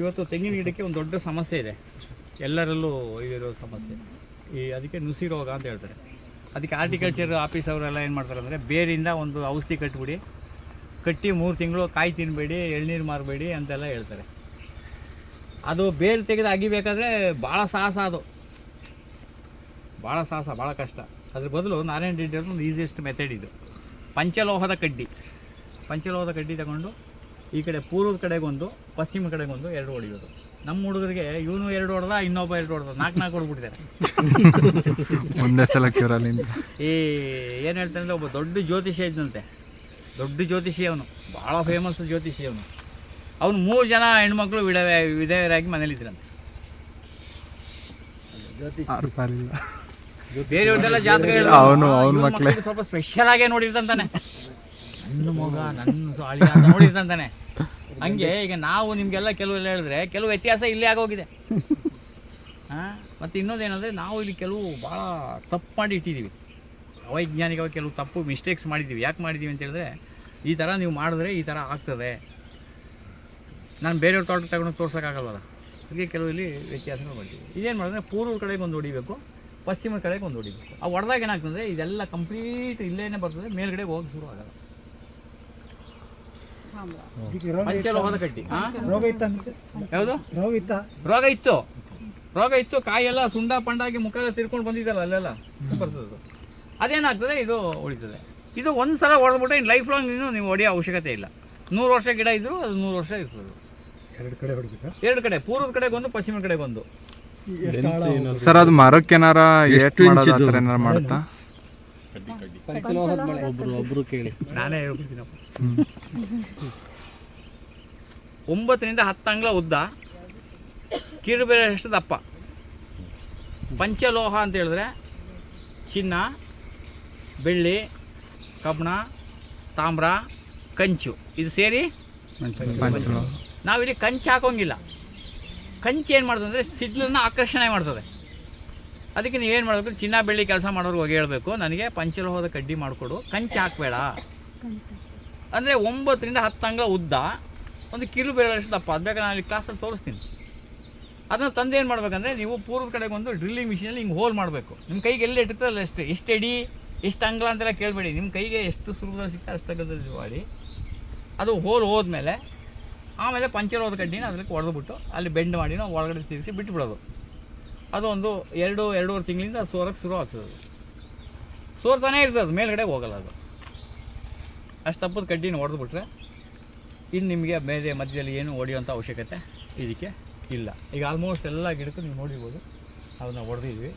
ಇವತ್ತು ತೆಂಗಿನ ಗಿಡಕ್ಕೆ ಒಂದು ದೊಡ್ಡ ಸಮಸ್ಯೆ ಇದೆ. ಎಲ್ಲರಲ್ಲೂ ಇರೋ ಸಮಸ್ಯೆ. ಈ ಅದಕ್ಕೆ ನುಸಿ ರೋಗ ಅಂತ ಹೇಳ್ತಾರೆ. ಅದಕ್ಕೆ ಆರ್ಟಿಕಲ್ಚರ್ ಆಫೀಸ್ ಅವರೆಲ್ಲ ಏನು ಮಾಡ್ತಾರೆ ಅಂದರೆ ಬೇರಿಂದ ಒಂದು ಔಷಧಿ ಕಟ್ಬಿಡಿ, ಕಟ್ಟಿ ಮೂರು ತಿಂಗಳು ಕಾಯಿ ತಿನ್ನಬೇಡಿ ಎಳ್ನೀರು ಮಾರಬೇಡಿ ಅಂತೆಲ್ಲ ಹೇಳ್ತಾರೆ. ಅದು ಬೇರು ತೆಗೆದು ಅಗಿಬೇಕಾದ್ರೆ ಭಾಳ ಸಾಹಸ ಅದು. ಭಾಳ ಸಾಹಸ, ಭಾಳ ಕಷ್ಟ. ಅದ್ರ ಬದಲು ನಾರಾಯಣ ರೆಡ್ಡಿ ಒಂದು ಈಸಿಯೆಸ್ಟ್ ಮೆಥಡ್ ಇದು. ಪಂಚಲೋಹದ ಕಡ್ಡಿ. ಪಂಚಲೋಹದ ಕಡ್ಡಿ ತಗೊಂಡು ಈ ಕಡೆ ಪೂರ್ವದ ಕಡೆಗೊಂದು ಪಶ್ಚಿಮ ಕಡೆಗೊಂದು ಎರಡು ಹೊಡೆಯೋದು. ನಮ್ಮ ಹುಡುಗರಿಗೆ ಇವನು ಎರಡು ಹೊಡೆದ ಇನ್ನೊಬ್ಬ ಎರಡು ಹೊಡೆದ ನಾಲ್ಕು ನಾಲ್ಕು ಹೊಡ್ಬಿಟ್ಟಿದ್ದಾರೆ ಒಂದೇ ಸಲ ಕ್ಯೂರಲ್ಲಿ ಈ ಏನು ಹೇಳ್ತಾರೆ ಅಂದರೆ ಒಬ್ಬ ದೊಡ್ಡ ಜ್ಯೋತಿಷಿ ಇದ್ದಂತೆ ದೊಡ್ಡ ಜ್ಯೋತಿಷಿ ಅವನು. ಭಾಳ ಫೇಮಸ್ ಜ್ಯೋತಿಷಿ ಅವನು. ಅವನು ಮೂರು ಜನ ಹೆಣ್ಮಕ್ಳು ವಿಧವೆ ವಿಧವೆಯರಾಗಿ ಮನೇಲಿದ್ರಂತೆ ಬೇರೆಯವ್ರದ್ದೆಲ್ಲ ಜಾತಕ ಸ್ವಲ್ಪ ಸ್ಪೆಷಲ್ ಆಗೇ ನೋಡಿರ್ತಂತಾನೆ ನನ್ನ ಮಗ ನನ್ನ ಸಾಲಿ ನೋಡಿದಂತಾನೆ ಹಂಗೆ ಈಗ ನಾವು ನಿಮಗೆಲ್ಲ ಕೆಲವೆಲ್ಲ ಹೇಳಿದ್ರೆ ಕೆಲವು ವ್ಯತ್ಯಾಸ ಇಲ್ಲೇ ಆಗೋಗಿದೆ. ಹಾಂ? ಮತ್ತು ಇನ್ನೊಂದೇನಂದರೆ ನಾವು ಇಲ್ಲಿ ಕೆಲವು ಭಾಳ ತಪ್ಪು ಮಾಡಿ ಇಟ್ಟಿದ್ದೀವಿ ಅವೈಜ್ಞಾನಿಕವಾಗಿ ಕೆಲವು ತಪ್ಪು ಮಿಸ್ಟೇಕ್ಸ್ ಮಾಡಿದ್ದೀವಿ ಯಾಕೆ ಮಾಡಿದ್ದೀವಿ ಅಂತ ಹೇಳಿದ್ರೆ ಈ ಥರ ನೀವು ಮಾಡಿದ್ರೆ ಈ ಥರ ಆಗ್ತದೆ. ನಾನು ಬೇರೆಯವ್ರ ತೋಟ ತಗೊಂಡು ತೋರ್ಸೋಕ್ಕಾಗಲ್ವಲ್ಲ? ಅದಕ್ಕೆ ಕೆಲವು ಇಲ್ಲಿ ವ್ಯತ್ಯಾಸಗಳು ಮಾಡ್ತೀವಿ ಇದೇನು ಮಾಡಿದ್ರೆ ಪೂರ್ವ ಕಡೆಗೆ ಒಂದು ಹೊಡಿಬೇಕು ಪಶ್ಚಿಮ ಕಡೆಗೆ ಒಂದು ಹೊಡಿಬೇಕು. ಆ ಹೊಡೆದಾಗ ಏನಾಗ್ತದೆ ಇದೆಲ್ಲ ಕಂಪ್ಲೀಟ್ ಇಲ್ಲೇನೆ ಬರ್ತದೆ ಮೇಲ್ಗಡೆ ಹೋಗಿ ಶುರು ಆಗಲ್ಲ ರೋಗ ಇತ್ತ ಯಾವುದು? ರೋಗ ಇತ್ತ? ರೋಗ ಇತ್ತು. ರೋಗ ಇತ್ತು. ಕಾಯೆಲ್ಲ ಸುಂಡ ಪಂಡಾಗಿ ಮುಖ ಎಲ್ಲ ತಿರ್ಕೊಂಡು ಬಂದಿದ್ದಲ್ಲ ಅಲ್ಲೆಲ್ಲ? ಬರ್ತದೆ ಅದು. ಅದೇನಾಗ್ತದೆ? ಇದು ಉಳಿತದೆ. ಇದು ಒಂದು ಸಲ ಹೊಡೆದ್ಬಿಟ್ರೆ ಇನ್ನು ಲೈಫ್ ಲಾಂಗ್ ಇನ್ನೂ ನೀವು ಹೊಡೆಯೋ ಅವಶ್ಯಕತೆ ಇಲ್ಲ. ನೂರು ವರ್ಷ ಗಿಡ ಇದ್ದರೂ ಅದು ನೂರು ವರ್ಷ ಇರ್ತದೆ. ಎರಡು ಕಡೆ ಹೊಡಿಬೇಕು? ಎರಡು ಕಡೆ. ಪೂರ್ವದ ಕಡೆಗೊಂದು ಪಶ್ಚಿಮ ಕಡೆಗೊಂದು ಒಂದು ಸರ್ ಅದು ಮರಕ್ಕೇನಾರ ಇಂಚ್ ಮಾಡೋದು ಒಬ್ರು ಒಬ್ರು ಕೇಳಿ. ನಾನೇ ಒಂಬತ್ತರಿಂದ ಹತ್ತು ಅಂಗ್ಲ ಉದ್ದ ಕಿರುಬೆರಷ್ಟು ದಪ್ಪ ಪಂಚಲೋಹ ಅಂತ ಹೇಳಿದ್ರೆ ಚಿನ್ನ ಬೆಳ್ಳಿ ಕಬ್ಬಣ ತಾಮ್ರ ಕಂಚು. ಇದು ಸೇರಿ ನಾವಿಲ್ಲಿ ಕಂಚು ಹಾಕೋಂಗಿಲ್ಲ. ಕಂಚು ಏನು ಮಾಡ್ತದೆ ಅಂದರೆ ಸಿಡ್ಲನ್ನು ಆಕರ್ಷಣೆ ಮಾಡ್ತದೆ. ಅದಕ್ಕೆ ನೀವೇನು ಮಾಡಬೇಕು? ಚಿನ್ನ ಬೆಳ್ಳಿ ಕೆಲಸ ಮಾಡೋರು ಹೋಗಿ ಹೇಳಬೇಕು. ನನಗೆ ಪಂಚಲೋಹದ ಕಡ್ಡಿ ಮಾಡಿಕೊಡು. ಕಂಚು ಹಾಕಬೇಡ. ಅಂದರೆ ಒಂಬತ್ತರಿಂದ ಹತ್ತು ಅಂಗಳ ಉದ್ದ. ಒಂದು ಕಿರು ಬೆರಳಷ್ಟು ದಪ್ಪ. ಅದು ಬೇಕಾದ್ರೆ ನಾನು ಅಲ್ಲಿ ಕ್ಲಾಸಲ್ಲಿ ತೋರಿಸ್ತೀನಿ. ಅದನ್ನು ತಂದು ಏನು ಮಾಡ್ಬೇಕಂದ್ರೆ ನೀವು ಪೂರ್ವದ ಕಡೆಗೆ ಒಂದು ಡ್ರಿಲ್ಲಿಂಗ್ ಮಿಷಿನಲ್ಲಿ ಹಿಂಗೆ ಹೋಲ್ ಮಾಡಬೇಕು. ನಿಮ್ಮ ಕೈಗೆ ಎಲ್ಲಿ ಇಟ್ಟಿರ್ತದಲ್ಲ ಎಷ್ಟು ಎಷ್ಟು ಅಡಿ ಎಷ್ಟು ಅಂಗ್ಲ ಅಂತೆಲ್ಲ ಕೇಳಬೇಡಿ. ನಿಮ್ಮ ಕೈಗೆ ಎಷ್ಟು ಸುಲಭದಲ್ಲಿ ಸಿಗ್ತಾ ಅಷ್ಟು ಮಾಡಿ. ಅದು ಹೋಲ್ ಹೋದ್ಮೇಲೆ, ಆಮೇಲೆ ಪಂಚರ್ ಹೋದ ಕಡ್ಡಿನ ಅದಕ್ಕೆ ಹೊಡೆದ್ಬಿಟ್ಟು ಅಲ್ಲಿ ಬೆಂಡ್ ಮಾಡಿ ಒಳಗಡೆ ತಿರುಗಿಸಿ ಬಿಟ್ಟುಬಿಡೋದು ಅದು ಒಂದು ಎರಡು, ಎರಡೂವರೆ ತಿಂಗಳಿಂದ ಅದು ಸೋರಕ್ಕೆ ಶುರು ಆಗ್ತದೆ ಅದು. ಸೋರ್ತಾನೇ ಇರ್ತದೆ ಅದು, ಮೇಲ್ಗಡೆ ಹೋಗಲ್ಲ ಅದು. ಅಷ್ಟು ತಪ್ಪದ ಕಡ್ಡಿನ ಹೊಡೆದ್ಬಿಟ್ರೆ ಇನ್ನು ನಿಮಗೆ ಮೇಲೆ ಮಧ್ಯದಲ್ಲಿ ಏನು ಹೊಡೆಯುವಂಥ ಅವಶ್ಯಕತೆ ಇದಕ್ಕೆ ಇಲ್ಲ. ಈಗ ಆಲ್ಮೋಸ್ಟ್ ಎಲ್ಲ ಗಿಡಕ್ಕೂ ನೀವು ನೋಡಿರ್ಬೋದು, ಅದನ್ನು ಹೊಡೆದಿದ್ವಿ